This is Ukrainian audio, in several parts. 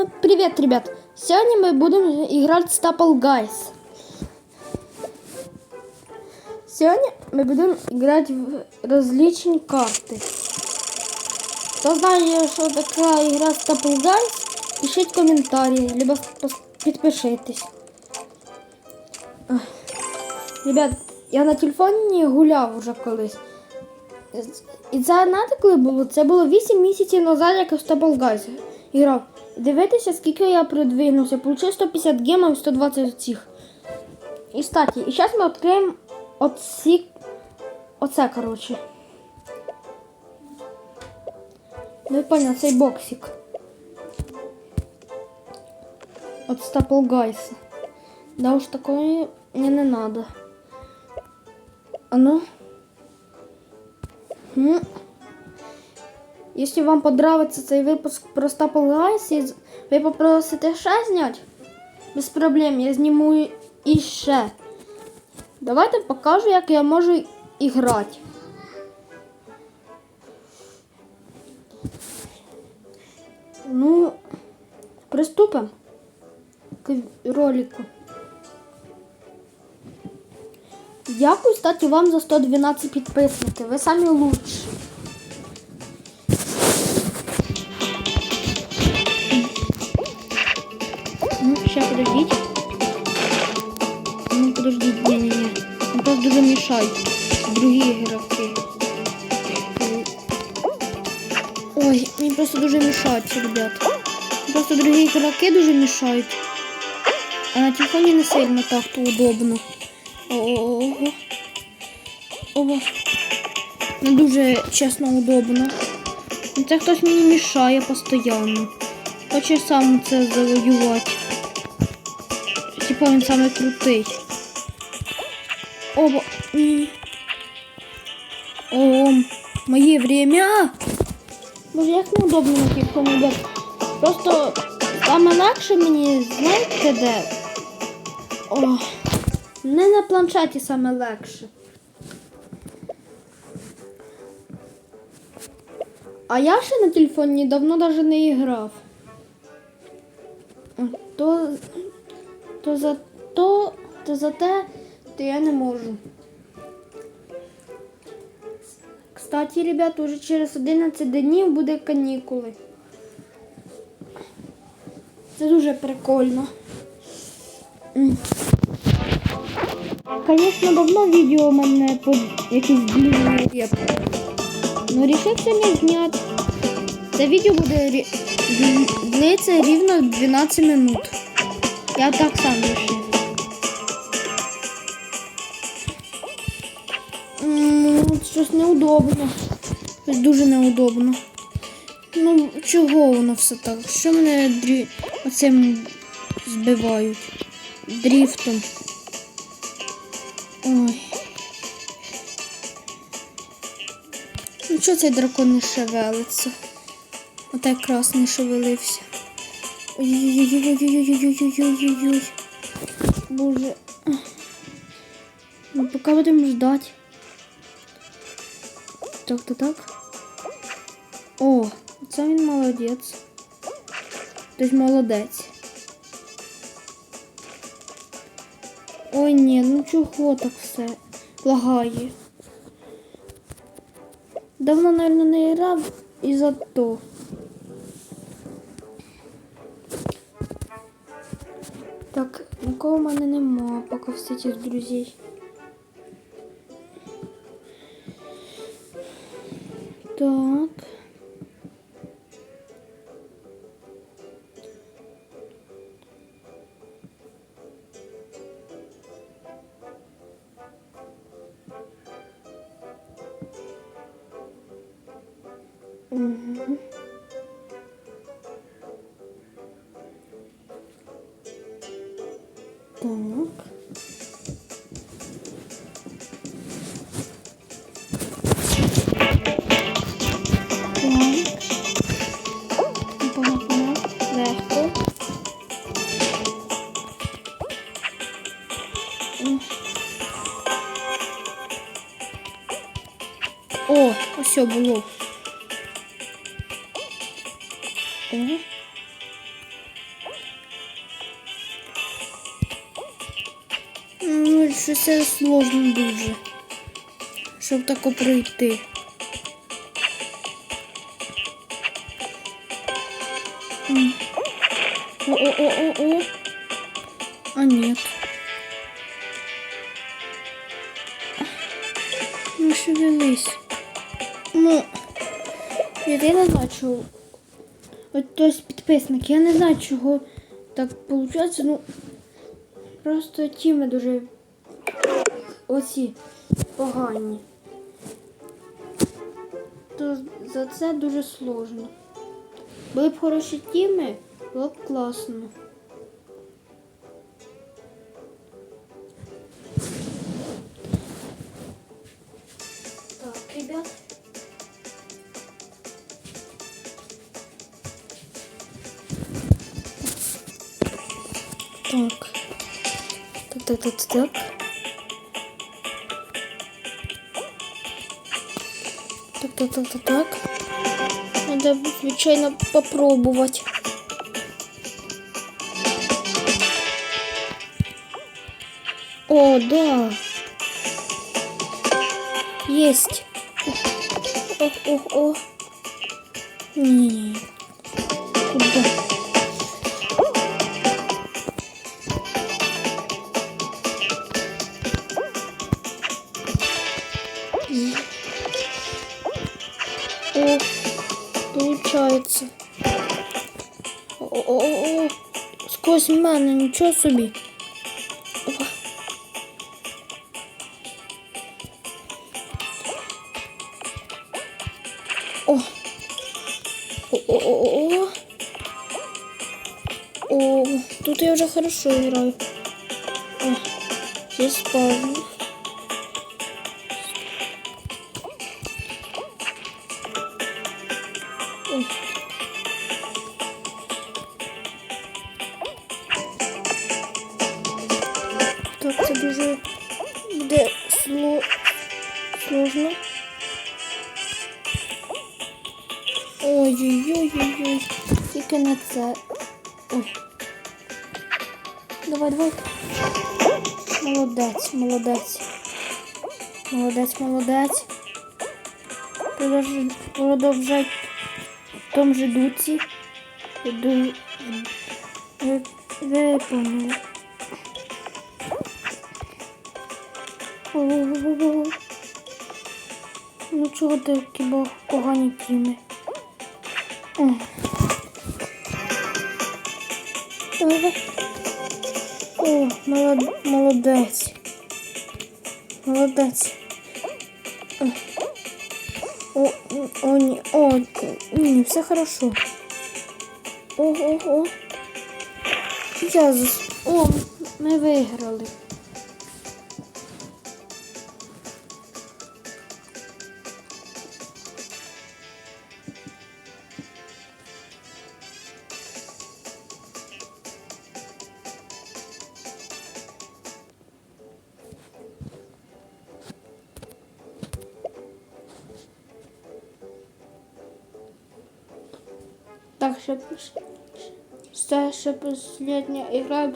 Всем привет, ребят! Сегодня мы будем играть в Staple Guys. Сегодня мы будем играть в различные карты. Кто знает, что такая игра Staple Guys, пишите комментарии, либо пос- підпишитесь. Ах. Ребят, я на телефоні гуляв уже колись. І це знаєте, коли було? Це було 8 місяців назад, як я в Stable Guys грав. Дивитися, скільки я продвинувся. Получив 150 гемів і 120 цих. І кстати, і зараз ми відкриємо оці... оце, коротше. Ну я понял, цей боксик. От Guys. Да уж такое мне не надо. А ну. М. Если вам понравится цей випуск про Staple Guys, ви попросите ще зняти, без проблем, я зніму і ще. Давайте покажу, як я можу і грати. Ну, приступимо к ролику. Дякую, кстати, вам за 112 підписників. Ви самі лучші. Ну, подождите, не-не-не. Ну, просто дуже мешают другие игроки. Ой, мені просто дуже мешают, ребят. Просто другие игроки дуже мешают. А на телефоне не сильно так-то удобно. Ого. Ого. Не дуже чесно удобно. Ну, Це хтось мені мішає постійно. Хоче сам це завоювати. Типа він самий крутий. Оба. О, моє время. Боже, як неудобно на телефоні, ребят. Просто саме легше мені, знаєте де? О, не на планшеті саме легше. А я ще на телефоні давно навіть не грав. То, то за то, то за те, то я не можу. Кстати, ребят, уже через 11 днів буде канікули. Це дуже прикольно. Звісно, давно відео у мене по якісь длинні. Ну, рішив сьогодні зняти. Це відео буде длиться рівно 12 минут. Я так сам вирішив. Щось неудобно. Щось дуже неудобно. Ну, чого воно все так? Що мене дрі... оцим збивають? Дріфтом. Ой. Ну чого цей дракон не шевелиться? Ота якраз не шевелився. Ой-ой-ой-ой-ой-ой-ой-ой-ой-ой-ой. Боже. Ну, поки будемо ждати. Так, так. О, це він молодець. Тобто молодець. Ой, ні, ну чого так все лагає? Давно, наверное, не грав і за то. Так, нікого в мене нема поки в сеті з друзей. Hmm. Що це сложно дуже. Щоб тако пройти. О-о-о-о-о. А нет. Ну, шевелись. Ну, я не знаю, чого. От хтось підписник, я не знаю, чого так виходить. Ну, просто тіми дуже оці погані. То за це дуже сложно. Були б хороші тіми, було б класно. Так, ребят. Так. Так, так, так, так. Так, так, так. Надо, звичайно, попробовать. О, да. Есть. Ох, ох, ох. Не. Куда? О, получается. О-о-о, сквозь мене, нічого собі. Опа. О. О-о-о-о. О, тут я вже хорошо граю. О, здесь спавн. Ой-ой-ой-ой-ой. Тільки на це. Ой. Давай, давай. Молодець, молодець. Молодець, молодець. Продовжай в тому же дусі. Ду... Ви, ви поняли. Ого. Ну чого такі бо погані тіми? О. О, молод... молодець. Молодець. О. О, о, ні, о, ні, все хорошо. О, о, о. Я зас... О, ми виграли. Так, ще все, ще последня ігра і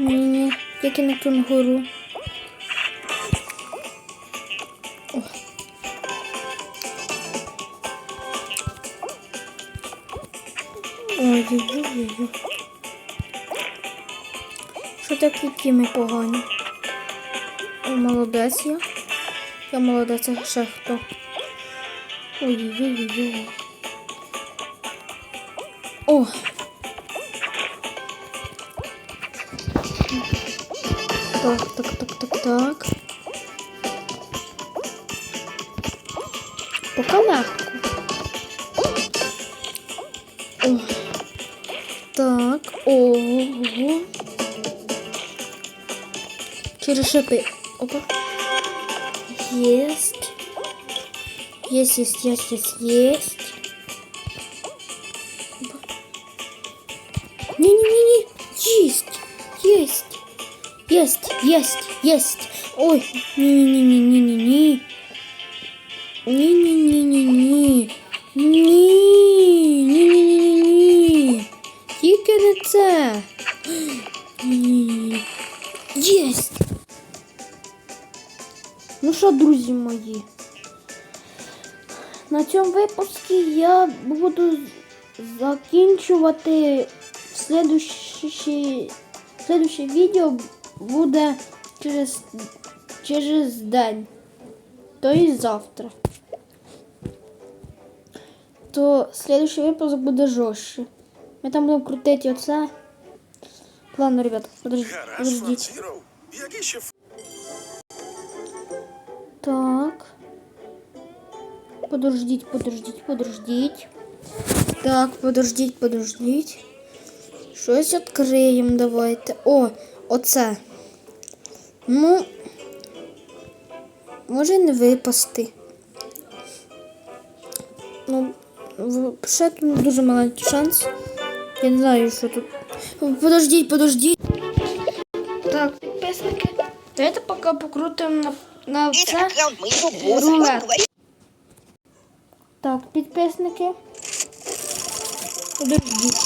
Ні, тільки на кенгуру. О. Ой, ой-ой-ой. Що такі тіми погані? О, молодець я. Я молодець, це ще хто. Ой-ой-ой-ой. О! Так, так, так, так, так. Пока легко. О. Так, ого. Через шипы. Опа. Есть, есть, есть, есть, есть. Есть, есть, есть. Ой, не-не-не-не-не-не. Ні-ні-ні-ні-ні. Ні. Ні-ні-ні-ні. Тільки не це. Ні. Єсть. Ну що, друзі мої? На цьому випуску я буду закінчувати слідуще, слідуще відео буде через, через день. То і завтра. То следующий выпуск буде жорстче. Ми там будемо крутити оце. Ладно, ребят, подождите. Гаразд, подождите. Фронтіро. Які ще ф- Так. Подождіть, подождіть, подождіть. Так, подождіть, подождіть. Щось відкриємо, давайте. О, оце. Ну, може не випасти. Ну, в- ще тут дуже маленький шанс. Я не знаю, що тут. Подождіть, подождіть. Так, підписники. Давайте поки покрутимо на, на Это це. аккаунт моего босса. Рулет. Он говорит, Так, підписники. Подождіть.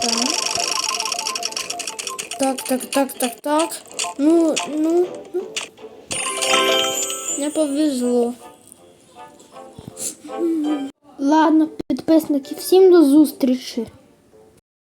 Так. Так, так, так, так, так. Ну, ну, ну. Не повезло. Ладно, підписники, всім до зустрічі.